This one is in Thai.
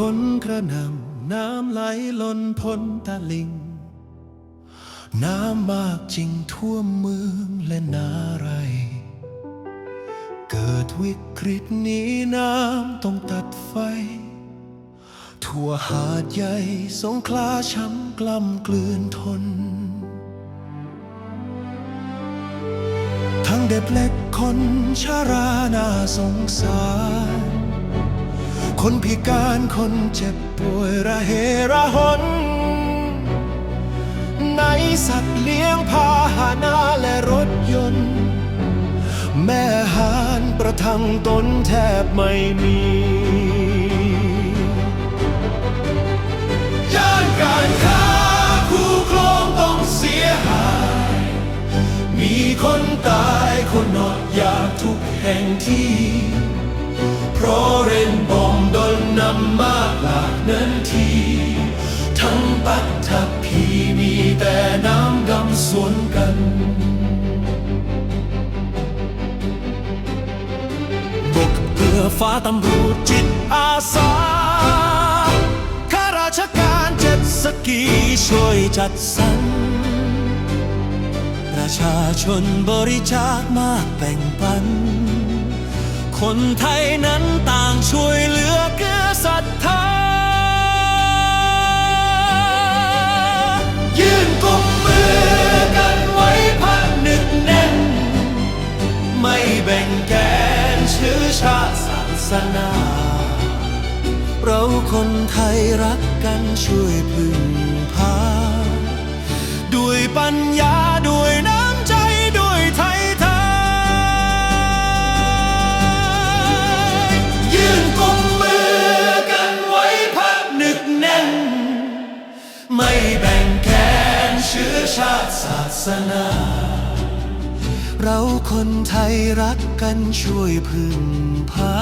ฝนกระหน่ำน้ำไหลล้นพ้นตาลิง น้ำมากจริงทั่วเมืองและนาไร เกิดวิกฤตนี้น้ำต้องตัดไฟ ทั่วหาดใหญ่สงคลาช้ำกล้ำกลืนทน ทั้งเด็กเล็กคนชารานาสงสาร คนพิการคนเจ็บป่วยระเหระหนในสัตว์เลี้ยงพาหนะและรถยนต์ แม่หานประทังตนแทบไม่มีย่านการค้าคู่ครองต้องเสียหาย มีคนตายคนอดอยากทุกแห่งที่ เพราะเรนบอมโดนนำมาหลากนั้นที ทั้งปัตตภีมีแต่น้ำดำสวนกันบกเรือฟ้าตำรวจจิตอาสาข้าราชการเจ็ดสกีช่วยจัดสรรประชาชนบริจาคมากแบ่งปัน คนไทยนั้น สนา เราคนไทยรักกันช่วยพึ่งพา ด้วยปัญญาด้วยน้ำใจด้วยไทยไทยยื่นกุมมือกันไว้พักหนึกแน่น ไม่แบ่งแกนเชื้อชาติศาสนาเราคนไทยรักกันช่วยพึ่งพา